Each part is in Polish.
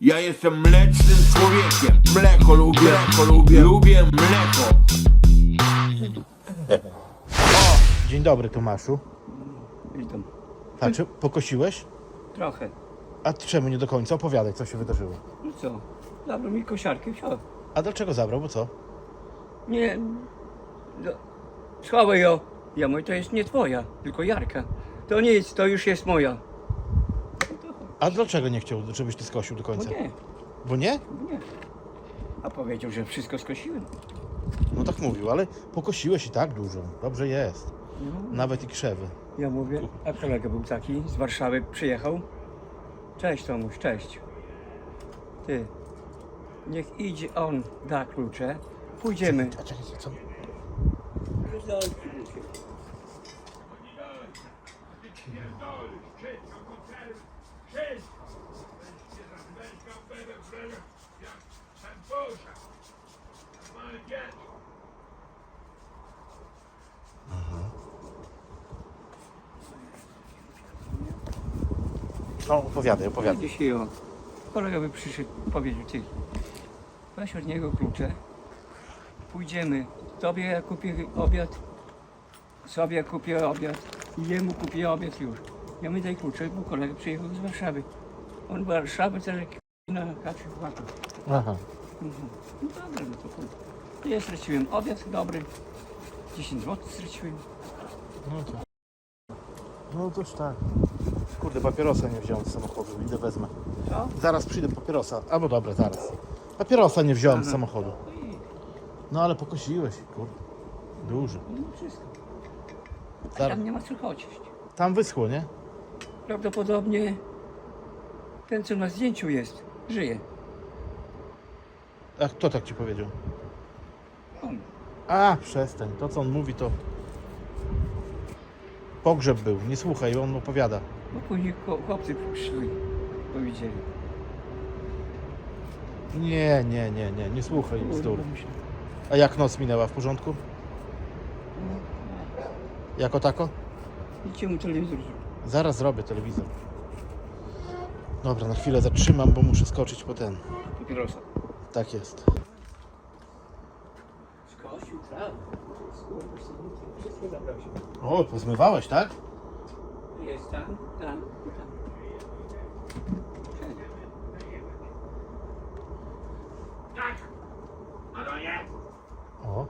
Ja jestem mlecznym człowiekiem. Mleko lubię, mleko lubię, lubię mleko. Dzień dobry Tomaszu. Witam. A czy pokosiłeś? Trochę. A czemu nie do końca? Opowiadaj, co się wydarzyło. No co? Zabrał mi kosiarkę, wsiadł. A dlaczego zabrał, bo co? Nie. No, schowaj ją. Ja mówię, to jest nie twoja, tylko Jarka. To nic, to już jest moja. A dlaczego nie chciał, żebyś ty skosił do końca? nie, Bo nie? nie. A powiedział, że wszystko skosiłem. No tak mówił, ale pokosiłeś i tak dużo. Dobrze jest. No. Nawet i krzewy. Ja mówię, a kolega był taki, z Warszawy przyjechał. Cześć Tomuś, cześć. Ty, niech idzie on, da klucze. Pójdziemy. A czekaj, co? No, opowiadaj, opowiadaj. Dzisiaj o, kolega by przyszedł, powiedział ty, weź od niego klucze, pójdziemy, tobie ja kupię obiad, sobie kupię obiad jemu kupię obiad już. Ja mi daj klucze, bo kolega przyjechał z Warszawy. On z Warszawy też jak na chacie chłopaka. Aha. Mhm. No dobra, no to chuj. Ja straciłem obiad dobry, 10 zł straciłem. No to. No toż tak. Kurde, papierosa nie wziąłem z samochodu, idę wezmę. Co? Zaraz przyjdę papierosa. Albo dobra, zaraz. Papierosa nie wziąłem z samochodu. No i No ale pokosiłeś, kurde. Duży. no wszystko. A Zaraz. tam nie ma co chodzić. Tam wyschło, nie? Prawdopodobnie ten, co na zdjęciu jest, żyje. A kto tak ci powiedział? On. A, przestań. To co on mówi to... Pogrzeb był, nie słuchaj, on opowiada. Bo później chło- chłopcy przyszli, powiedzieli. Nie, nie, nie, nie, nie słuchaj bzdur. Kurwa, myślę. A jak noc minęła, w porządku? Jako tako? Idźcie mu telewizor. Zaraz zrobię telewizor. Dobra, na chwilę zatrzymam, bo muszę skoczyć po ten. Papierosa. Tak jest. Skosił trawę. Wszystko zabrał się. O, pozmywałeś, tak? Jest tam, tam tam. Wszędzie. O.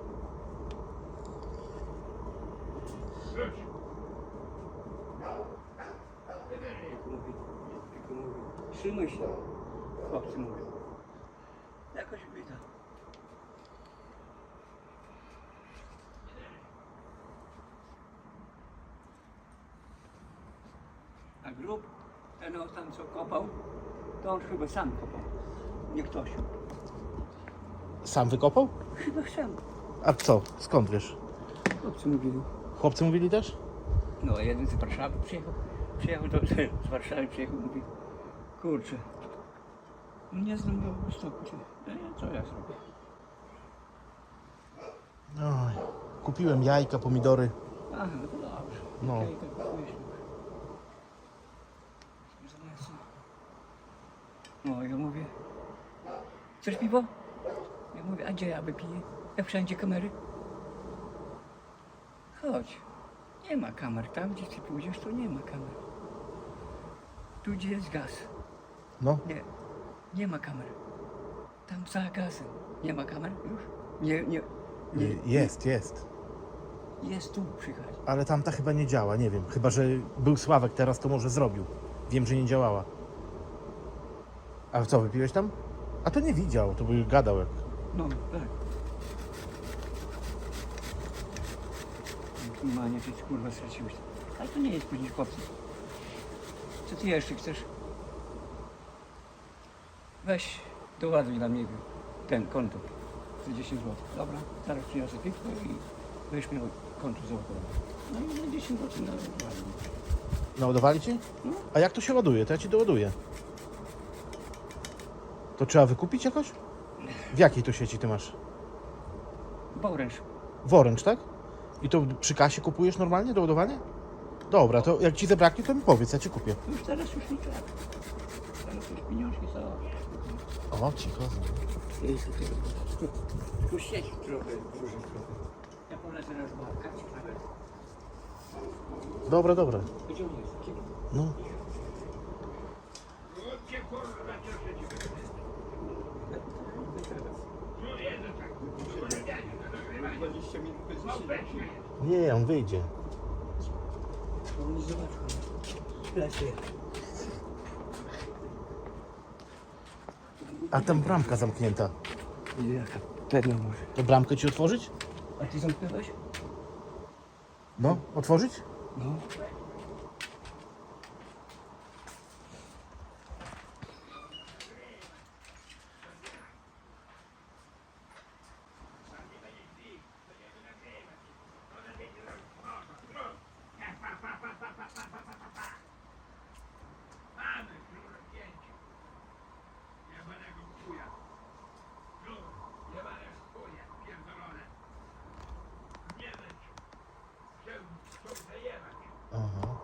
Jak mówi, jak mówi. Trzymaj się. Chłopcy mówią. Jakoś bida. A grób, ten o tam co kopał, to on chyba sam kopał. Nie ktoś. Sam wykopał? Chyba sam. A co? Skąd wiesz? Chłopcy mówili. Chłopcy mówili też? No, jeden z Warszawy przyjechał, przyjechał do, z Warszawy przyjechał, mówi, kurczę, nie znam go stoku, ty. E, co ja zrobię? Oj. Kupiłem jajka, pomidory. Aha, no to dobrze. No. Okej, tak. No, ja mówię, chcesz piwo? Ja mówię, a gdzie ja wypiję? Jak wszędzie kamery? Chodź. Nie ma kamer. Tam, gdzie ty pójdziesz, to nie ma kamer. Tu, gdzie jest gaz. No. Nie, nie ma kamer. Tam za gazem. Nie ma kamer już? Nie, nie. nie. Jest, jest. Jest tu, przychodź. Ale tamta chyba nie działa, nie wiem. Chyba, że był Sławek teraz, to może zrobił. Wiem, że nie działała. A co, wypiłeś tam? A to nie widział, to by gadał jak... No, tak. Normalnie, ty kurwa straciłeś. Ale to nie jest później chłopcy. Co ty jeszcze chcesz? Weź, doładuj dla mnie ten konto. Za 10 zł. Dobra, zaraz przyniosę piwko i weź mi konto załadowane. No i za 10 zł na. Naładowali ci? No. A jak to się ładuje? To ja ci doładuję. To trzeba wykupić jakoś? W jakiej to sieci ty masz? Boręcz. W Orange, tak? I to przy kasie kupujesz normalnie doładowanie? Dobra, to jak ci zabraknie, to mi powiedz, ja ci kupię. Już teraz już nie trzeba. Teraz już pieniążki są. O, cicho. Tu siedzi trochę duży trochę. Ja polecę raz. Gdzie on jest? Gdzie? No. Nie, on wyjdzie. On nie zobaczył. Lepiej. A tam bramka zamknięta. Jaka pewno może. To bramkę ci otworzyć? A ty zamknąłeś? No, otworzyć? No. Aha.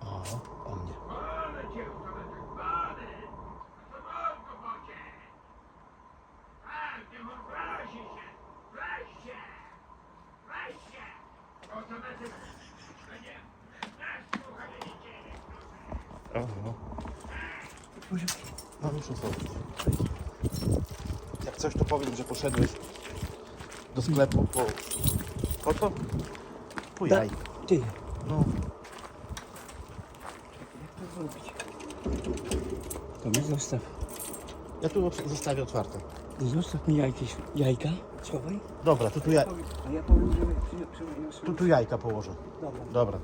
O, o mnie. Oho. No już otworzyć. Jak coś to powiem, że poszedłeś do sklepu po... Po co? Po jaj. Ty. No. Jak to zrobić? To mi zostaw. Ja tu zostawię otwarte. Zostaw mi jajki, jajka. Schowaj. Dobra, to tu, ja, A ja powiem, żeby przy, przyniosł. tu, tu jajka położę. Dobra. Dobra.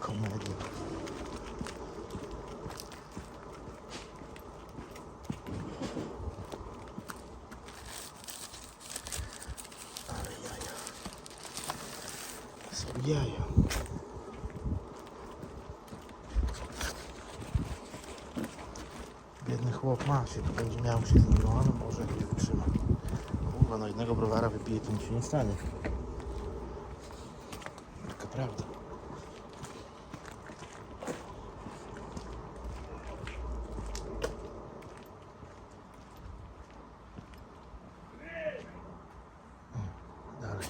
Komedia. Ale jaja. Są jaja. Biedny chłop ma się, to będzie miał się z nim, ale może nie wytrzyma. Kurwa, no jednego browara wypije, to nic się nie stanie. Taka prawda. O, Dalej.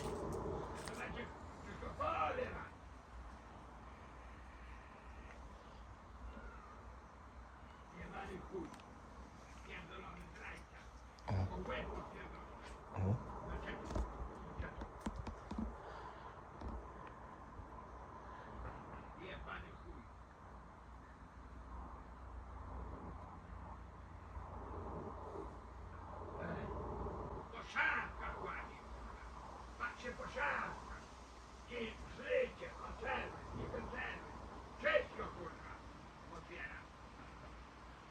O. O. Po szafkach ładnie. Patrzcie po szafkach. I życie, konserwy, nie konserwy. Wszystko kurwa. Otwieram.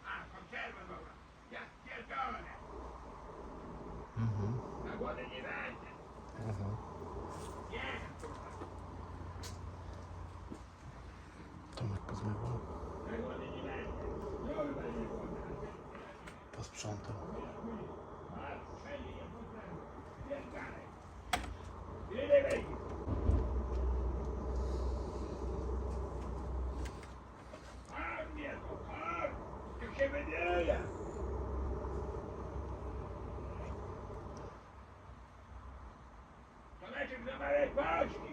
A, konserwę dobra. Ja pierdolę. Mhm. Na głody nie będę. Aha. Nie, kurwa. Tomek pozmywał, Na głody nie będę. Kurwa nie głodny. posprzątał. A, strzeli je konserwy. Pierdolę. Ile wejdzie? A, mnie to, a, jak się wydzieje. Tomeczek za małe kości.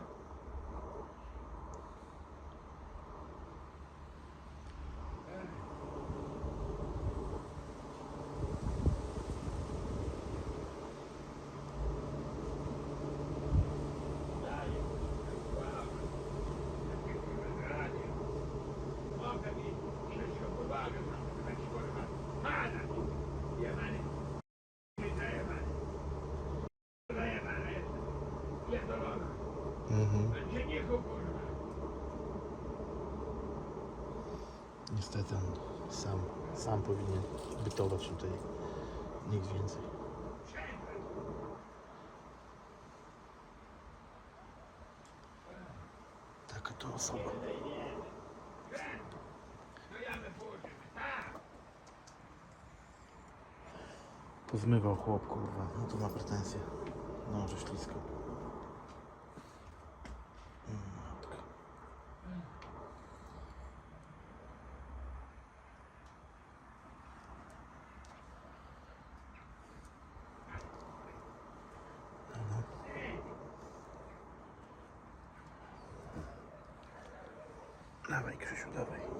Niestety on sam, sam powinien bytować tutaj. Nikt więcej. Taka to osoba. Pozmywał chłop, kurwa. No to ma pretensje. No, że ślisko. Ai que chuchu tá dá.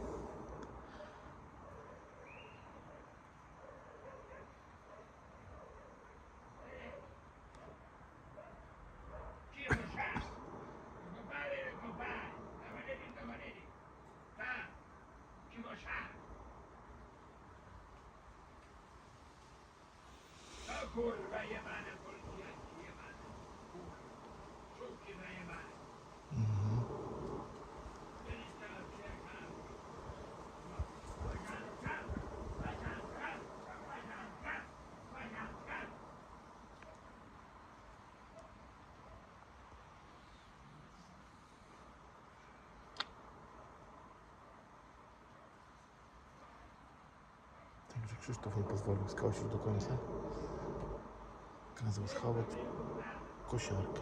Krzysztof nie pozwolił skosić do końca. Kazał schować kosiarkę.